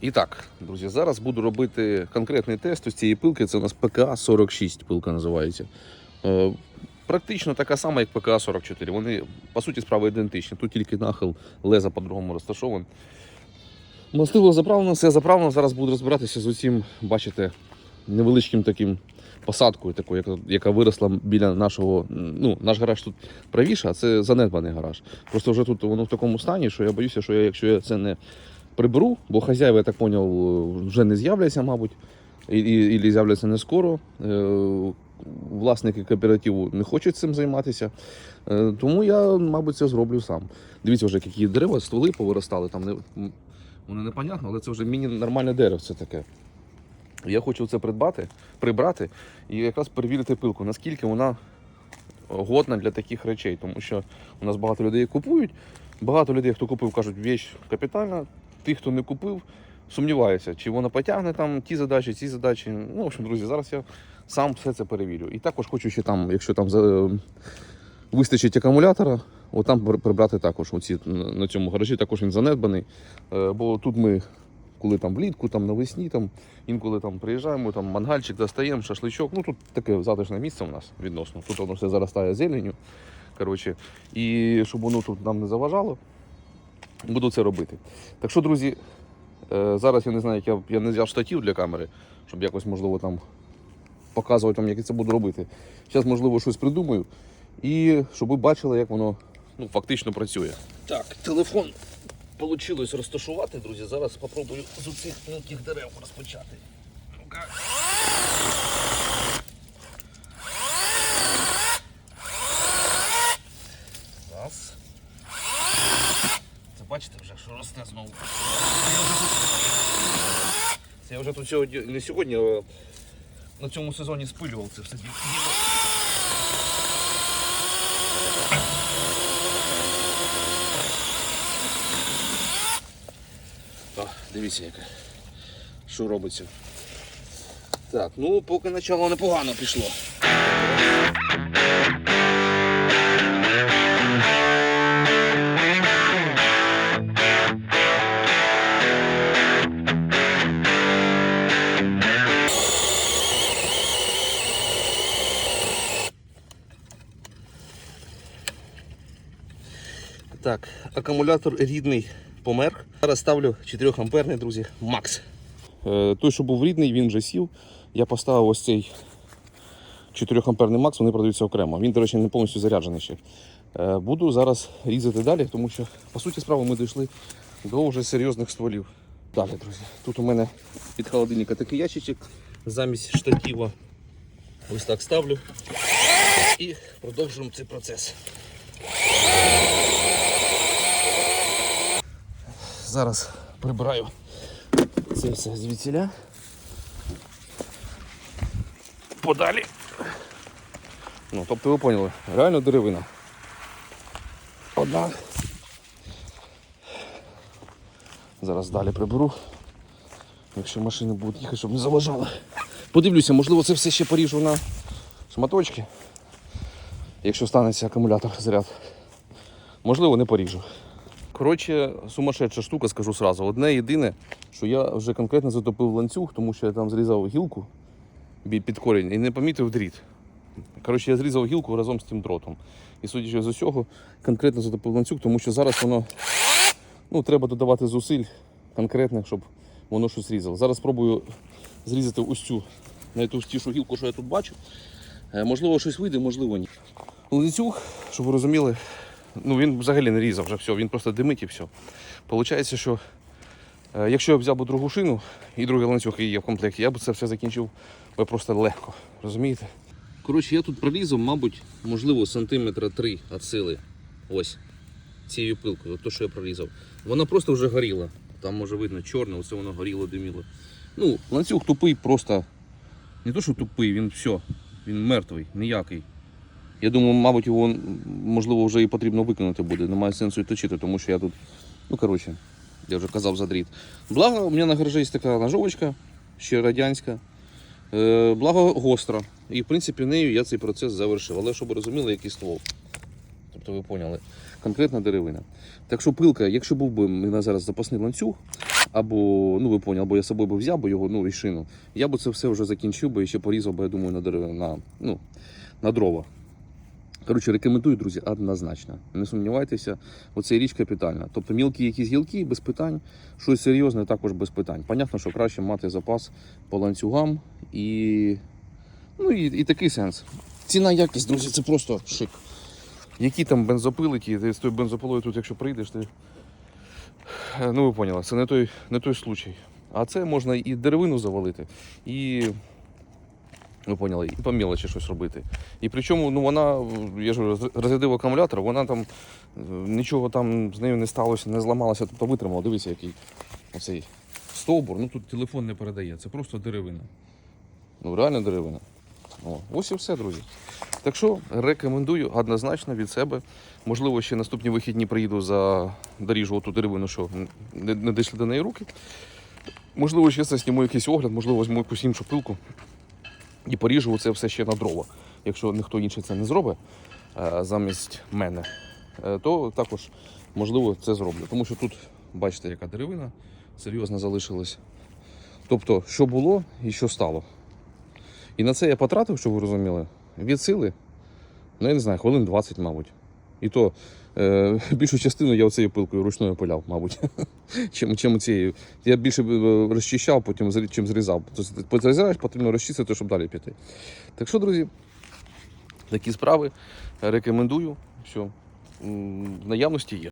І так, друзі, зараз буду робити конкретний тест ось цієї пилки. Це у нас ПКА-46 пилка називається. Е, Практично така сама, як ПКА-44. Вони, по суті, справи ідентичні. Тут тільки нахил леза по-другому розташований. Мастило заправлено, все заправлено. Зараз буду розбиратися з усім, бачите, невеличким таким посадкою, такою, яка виросла біля нашого. Ну, наш гараж тут правіше, а це занедбаний гараж. Просто вже тут воно в такому стані, що я боюся, що я, якщо я це не приберу, бо хазяїва, я так зрозумів, вже не з'являться, мабуть, і, і, і з'являться не скоро. Е, Власники кооперативу не хочуть цим займатися. Е, Тому я, мабуть, це зроблю сам. Дивіться, вже які дерева, стволи повиростали. Там не, воно непонятно, але це вже міні-нормальне дерево це таке. Я хочу це придбати, прибрати і якраз перевірити пилку, наскільки вона годна для таких речей. Тому що у нас багато людей купують. Багато людей, хто купив, кажуть, віч капітальна. Ті, хто не купив, сумніваються, чи вона потягне там ті задачі, ці задачі. Ну, в общем, друзі, зараз я сам все це перевірю. І також хочу ще там, якщо там вистачить акумулятора, отам прибрати також. Оці, на цьому гаражі також він занедбаний. Е, Бо тут ми, коли там влітку, там навесні, там, інколи там приїжджаємо, там мангальчик достаємо, шашличок. Ну тут таке затишне місце у нас відносно. Тут воно все заростає зеленню. Коротше, і щоб воно тут нам не заважало, буду це робити. Так що, друзі, е, зараз я не знаю, як я, я не взяв штатів для камери, щоб якось можливо там показувати вам, як я це буду робити. Зараз, можливо, щось придумаю. І щоб ви бачили, як воно ну, фактично працює. Так, телефон вийшло розташувати, друзі. Зараз спробую з цих мілких дерев розпочати. Ну-ка. Раз. Це бачите вже, що росте знову. Це я вже тут сьогодні, не сьогодні, а на цьому сезоні спилював це все діло. О, дивіться яке. Що робиться. Так, ну поки начало непогано пішло. Так, акумулятор рідний помер. Зараз ставлю 4 амперний, друзі, Макс. Е, той, що був рідний, він вже сів. Я поставив ось цей 4 амперний Макс, вони продаються окремо. Він, до речі, не повністю заряджений ще. Е, буду зараз різати далі, тому що, по суті, справи ми дійшли до вже серйозних стволів. Далі, друзі, тут у мене під холодильника такий ящичок. Замість штатива ось так ставлю. І продовжуємо цей процес. Зараз прибираю це все звідсіля. Подалі. Ну, тобто ви поняли, реально деревина. Одна. Зараз далі приберу. Якщо машини будуть їхати, щоб не заважали. Подивлюся, можливо, це все ще поріжу на шматочки. Якщо станеться акумулятор заряд. Можливо, не поріжу. Коротше, сумасшедша штука, скажу сразу. Одне єдине, що я вже конкретно затопив ланцюг, тому що я там зрізав гілку під корінь і не помітив дріт. Коротше, я зрізав гілку разом з тим дротом. І судячи з усього, конкретно затопив ланцюг, тому що зараз воно ну, треба додавати зусиль конкретних, щоб воно щось зрізало. Зараз спробую зрізати ось цю найтовстішу гілку, що я тут бачу. Е, Можливо, щось вийде, можливо, ні. Ланцюг, щоб ви розуміли, ну він взагалі не різав вже все, він просто димить і все. Получається, що е, якщо я взяв би другу шину і другий ланцюг який є в комплекті, я б це все закінчив би просто легко. Розумієте? Коротше, я тут прорізав, мабуть, можливо, сантиметра три від сили. Ось цією пилкою, то, що я прорізав. Вона просто вже горіла. Там може видно чорне, оце воно горіло, диміло. Ну, ланцюг тупий, просто не то, що тупий, він все, він мертвий, ніякий. Я думаю, мабуть, його можливо вже і потрібно виконати буде. Немає сенсу і точити, тому що я тут, ну коротше, я вже казав за дріт. Благо, у мене на гаражі є така ножовочка, ще радянська. Е, благо гостра. І в принципі нею я цей процес завершив. Але щоб ви розуміли, який ствол. Тобто ви поняли, конкретна деревина. Так що пилка, якщо був би мене зараз запасний ланцюг, або, ну ви поняли, або я собою би взяв би його, ну і шину. Я б це все вже закінчив би і ще порізав би, я думаю, на, дерев- на, ну, на дрова. Коротше, рекомендую, друзі, однозначно. Не сумнівайтеся, оця річ капітальна. Тобто мілкі якісь гілки без питань, щось серйозне також без питань. Понятно, що краще мати запас по ланцюгам і, ну, і, і такий сенс. Ціна якість, друзі, це просто шик. Які там бензопили, ті, ти з тою бензопилою тут, якщо прийдеш, ти. Ну, ви поняли, це не той, не той случай. А це можна і деревину завалити, і. Ви поняли, і по мелочі щось робити. І причому, ну вона, я ж розрядив акумулятор, вона там е, нічого там з нею не сталося, не зламалося, тобто витримала. Дивіться, який оцей стовбур. Ну тут телефон не передає, це просто деревина. Ну, реально деревина. О, ось і все, друзі. Так що рекомендую однозначно від себе. Можливо, ще наступні вихідні приїду за доріжу оту деревину, що не, не дійшли до неї руки. Можливо, ще це зніму якийсь огляд, можливо, візьму якусь іншу пилку і поріжу це все ще на дрова. Якщо ніхто інший це не зробить е, замість мене, е, то також можливо це зроблю. Тому що тут, бачите, яка деревина серйозно залишилась. Тобто, що було і що стало. І на це я потратив, щоб ви розуміли, від сили, ну я не знаю, хвилин 20, мабуть. І то більшу частину я оцею пилкою ручною пиляв, мабуть, чим, чим цією. Я більше е, розчищав, потім чим зрізав. Тобто, зрізаєш, потрібно розчистити, щоб далі піти. Так що, друзі, такі справи рекомендую. Все, в наявності є.